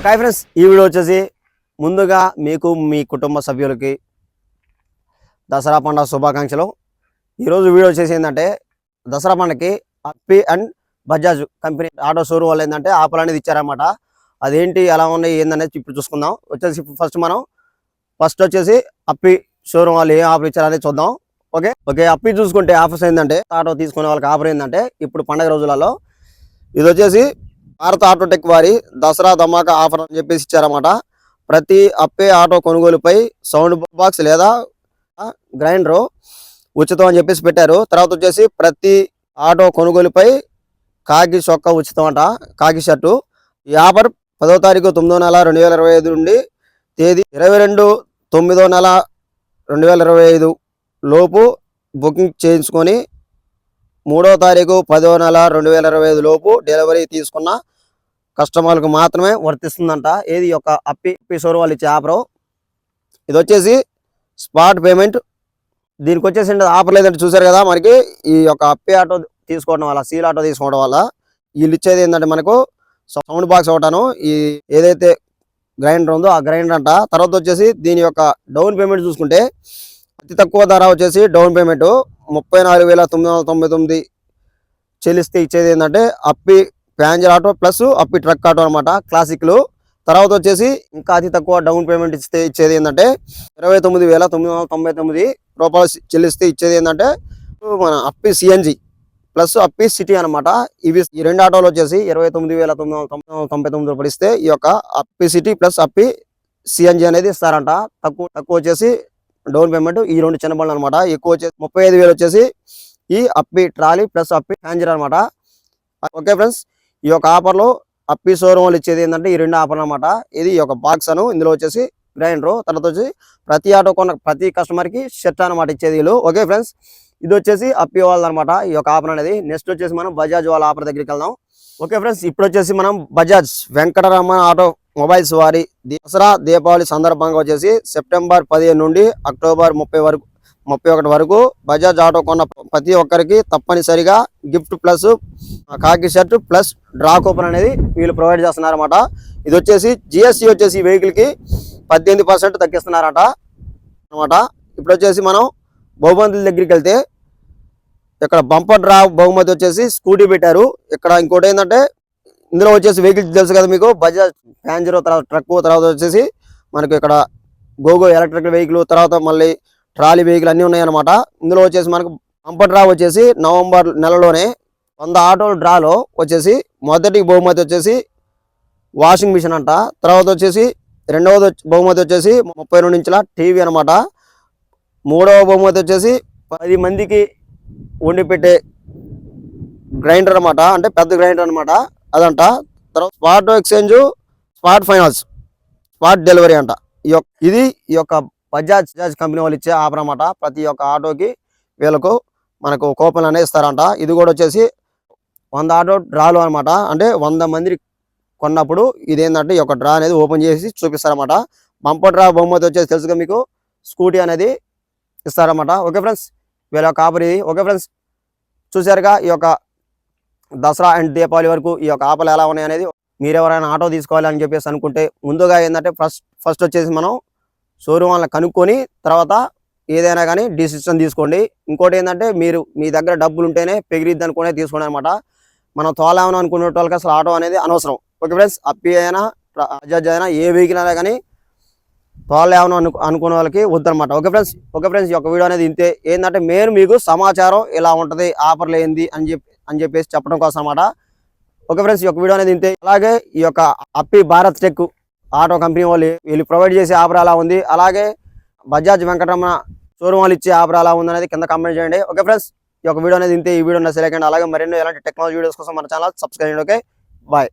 ఒక ఫ్రెండ్స్. ఈ వీడియో వచ్చేసి ముందుగా మీకు మీ కుటుంబ సభ్యులకి దసరా పండుగ శుభాకాంక్షలు. ఈరోజు వీడియో వచ్చేసి ఏంటంటే దసరా పండుగకి Ape and Bajaj company auto showroom వాళ్ళు ఏంటంటే ఆఫర్ అనేది ఇచ్చారన్నమాట. అదేంటి ఎలా ఉన్నాయి ఏందనేది ఇప్పుడు చూసుకుందాం. వచ్చేసి ఫస్ట్ మనం ఫస్ట్ వచ్చేసి అప్పి షోరూమ్ వాళ్ళు ఏం ఆఫర్ ఇచ్చారనేది చూద్దాం. ఓకే? ఓకే అప్పి చూసుకుంటే ఆఫర్స్ ఏంటంటే ఆటో తీసుకునే వాళ్ళకి ఆఫర్ ఏంటంటే ఇప్పుడు పండగ రోజులలో ఇది వచ్చేసి భారత ఆటోటెక్ వారి దసరా ధమాకా ఆఫర్ అని చెప్పేసి ఇచ్చారన్నమాట. ప్రతి అప్పే ఆటో కొనుగోలుపై సౌండ్ బాక్స్ లేదా గ్రైండర్ ఉచితం అని చెప్పేసి పెట్టారు. తర్వాత వచ్చేసి ప్రతి ఆటో కొనుగోలుపై కాకి చొక్క ఉచితం అంట కాకి షర్టు. ఈ ఆఫర్ పదో తారీఖు తొమ్మిదో నెల రెండు వేల ఇరవై ఐదు నుండి తేదీ ఇరవై రెండు తొమ్మిదో నెల రెండు వేల ఇరవై ఐదు లోపు బుకింగ్ చేయించుకొని మూడో తారీఖు పదో నెల రెండు వేల ఇరవై ఐదు లోపు డెలివరీ తీసుకున్న కస్టమర్లకు మాత్రమే వర్తిస్తుందంట. ఏది యొక్క అప్పి అప్పి వాళ్ళు ఇచ్చే ఆఫరు? ఇది వచ్చేసి స్పాట్ పేమెంట్. దీనికి వచ్చేసి ఏంటి ఆఫర్ లేదంటే చూసారు కదా మనకి. ఈ యొక్క అప్పి ఆటో తీసుకోవడం వల్ల సీల్ ఆటో తీసుకోవడం వల్ల వీళ్ళు ఇచ్చేది ఏంటంటే మనకు సౌండ్ బాక్స్ ఒకటాను. ఈ ఏదైతే గ్రైండర్ ఉందో ఆ గ్రైండర్ అంట. తర్వాత వచ్చేసి దీని యొక్క డౌన్ పేమెంట్ చూసుకుంటే అతి తక్కువ ధర వచ్చేసి డౌన్ పేమెంట్. ముప్పై నాలుగు వేల తొమ్మిది వందల తొంభై తొమ్మిది చెల్లిస్తే ఇచ్చేది ఏంటంటే Ape ప్యాన్జర్ auto plus Ape truck auto అనమాట క్లాసిక్లు. తర్వాత వచ్చేసి ఇంకా అతి తక్కువ డౌన్ పేమెంట్ ఇస్తే ఇచ్చేది ఏంటంటే ఇరవై తొమ్మిది వేల తొమ్మిది వందల తొంభై తొమ్మిది రూపాయలు చెల్లిస్తే ఇచ్చేది ఏంటంటే మన Ape CNG plus Ape city అనమాట ఇవి ఈ రెండు ఆటోలు వచ్చేసి ఇరవై తొమ్మిది వేల తొమ్మిది వందల తొంభై వందల తొంభై తొమ్మిది రూపాయలు ఇస్తే ఈ యొక్క Ape city plus Ape CNG అనేది ఇస్తారంట. తక్కువ తక్కువ వచ్చేసి డౌన్ పేమెంట్ ఈ రెండు చిన్న బండ్లు అనమాట ఎక్కువ వచ్చేసి ముప్పై ఐదు వేలు వచ్చేసి ఈ అప్పి ట్రాలీ ప్లస్ అప్పి హ్యాంజర్ అనమాట ఓకే ఫ్రెండ్స్ ఈ యొక్క ఆఫర్లో అప్పి షోరూమ్ వాళ్ళు ఇచ్చేది ఏంటంటే ఈ రెండు ఆఫర్ అనమాట ఇది ఒక బాక్స్ అను ఇందులో వచ్చేసి గ్రైండర్ తర్వాత వచ్చి ప్రతి ఆటో కొన్న ప్రతి కస్టమర్కి షర్ట్ అనమాట ఇచ్చేది వీళ్ళు. ఓకే ఫ్రెండ్స్ ఇది వచ్చేసి అప్పి వాళ్ళది అనమాట ఈ యొక్క ఆఫర్ అనేది నెక్స్ట్ వచ్చేసి మనం బజాజ్ వాళ్ళ ఆఫర్ దగ్గరికి వెళ్దాం. ఓకే ఫ్రెండ్స్ ఇప్పుడు వచ్చేసి మనం బజాజ్ వెంకటరమణ ఆటో మొబైల్స్ వారి దసరా దీపావళి సందర్భంగా వచ్చేసి సెప్టెంబర్ పదిహేను నుండి అక్టోబర్ ముప్పై వరకు ముప్పై ఒకటి వరకు బజాజ్ ఆటో కొన్న ప్రతి ఒక్కరికి తప్పనిసరిగా gift plus khaki shirt plus draw coupon అనేది వీళ్ళు ప్రొవైడ్ చేస్తున్నారు అనమాట ఇది వచ్చేసి జిఎస్టీ వచ్చేసి ఈ వెహికల్కి పద్దెనిమిది పర్సెంట్ తగ్గిస్తున్నారట. అనమాట ఇప్పుడు వచ్చేసి మనం బహుమతుల దగ్గరికి వెళ్తే ఇక్కడ బంపర్ డ్రా బహుమతి వచ్చేసి స్కూటీ పెట్టారు. ఇక్కడ ఇంకోటి ఏంటంటే ఇందులో వచ్చేసి వెహికల్ తెలుసు కదా మీకు? బజాజ్ ప్యాంజరో తర్వాత ట్రక్ తర్వాత వచ్చేసి మనకు ఇక్కడ గోగో ఎలక్ట్రిక్ వెహికల్ తర్వాత మళ్ళీ ట్రాలీ వెహికల్ అన్నీ ఉన్నాయన్నమాట. ఇందులో వచ్చేసి మనకు బంపర్ డ్రా వచ్చేసి నవంబర్ నెలలోనే వంద ఆటోల డ్రాలో వచ్చేసి మొదటి బహుమతి వచ్చేసి వాషింగ్ మిషన్ అంట. తర్వాత వచ్చేసి రెండవది వచ్చి- బహుమతి వచ్చేసి ముప్పై రెండు ఇంచుల టీవీ అనమాట మూడవ బహుమతి వచ్చేసి పది మందికి వండి పెట్టే గ్రైండర్ అనమాట అంటే పెద్ద గ్రైండర్ అనమాట అదంట. తర్వాత spot exchange spot finance spot delivery అంట. ఈ యొక్క ఇది ఈ యొక్క బజాజ్ బజాజ్ కంపెనీ వాళ్ళు ఇచ్చే ఆఫర్ అన్నమాట. ప్రతి ఒక్క ఆటోకి వీళ్ళకు మనకు కూపన్ అనేది ఇస్తారంట. ఇది కూడా వచ్చేసి వంద ఆటో డ్రాలు అన్నమాట. అంటే వంద మంది కొన్నప్పుడు ఇదేంటంటే ఈ యొక్క డ్రా అనేది ఓపెన్ చేసి చూపిస్తారన్నమాట. బంపర్ డ్రా బహుమతి వచ్చేసి తెలుసుగా మీకు? స్కూటీ అనేది ఇస్తారన్నమాట. ఓకే ఫ్రెండ్స్ వీళ్ళ యొక్క ఆఫర్ ఇది. ఓకే ఫ్రెండ్స్ చూసారుగా ఈ యొక్క దసరా అండ్ దీపావళి వరకు ఈ యొక్క ఆపలు ఎలా ఉన్నాయి అనేది మీరు ఎవరైనా ఆటో తీసుకోవాలి అని చెప్పేసి అనుకుంటే ముందుగా ఏంటంటే ఫస్ట్ ఫస్ట్ వచ్చేసి మనం షోరూమ్ వాళ్ళని కనుక్కొని తర్వాత ఏదైనా కానీ డిసిషన్ తీసుకోండి. ఇంకోటి ఏంటంటే మీరు మీ దగ్గర డబ్బులు ఉంటేనే పెగిరిద్ది అనుకునే తీసుకోండి అనమాట మనం తోలామని అనుకునే వాళ్ళకి అసలు ఆటో అనేది అనవసరం. ఓకే ఫ్రెండ్స్ అప్పి అయినా అజాజ్ అయినా ఏ వెహికల్ అయినా కానీ తోలేమని అను అనుకునే వాళ్ళకి వద్దనమాట ఓకే ఫ్రెండ్స్ ఓకే ఫ్రెండ్స్ ఈ యొక్క వీడియో అనేది ఇంతే. ఏంటంటే మెయిన్ మీకు సమాచారం ఇలా ఉంటుంది ఆఫర్లు ఏంది అని చెప్పి అని చెప్పేసి చెప్పడం కోసం అన్నమాట. ఓకే ఫ్రెండ్స్ ఈ యొక్క వీడియో అనేది ఇంతే. అలాగే ఈ యొక్క Ape Bharat tech auto company వాళ్ళు వీళ్ళు ప్రొవైడ్ చేసే ఆఫర్ అలా ఉంది అలాగే బజాజ్ వెంకటరమణ షోరూమ్ వాళ్ళు ఇచ్చే ఆఫర్ అలా ఉంది అనేది కింద కామెంట్ చేయండి. ఓకే ఫ్రెండ్స్ ఈ యొక్క వీడియో అనేది ఇంతే. ఈ వీడియో సెలెక్ట్ అలాగే మరెన్నో ఎలాంటి టెక్నాలజీ వీడియోస్ కోసం మన ఛానల్ సబ్స్క్రైబ్ చేయండి. Okay bye.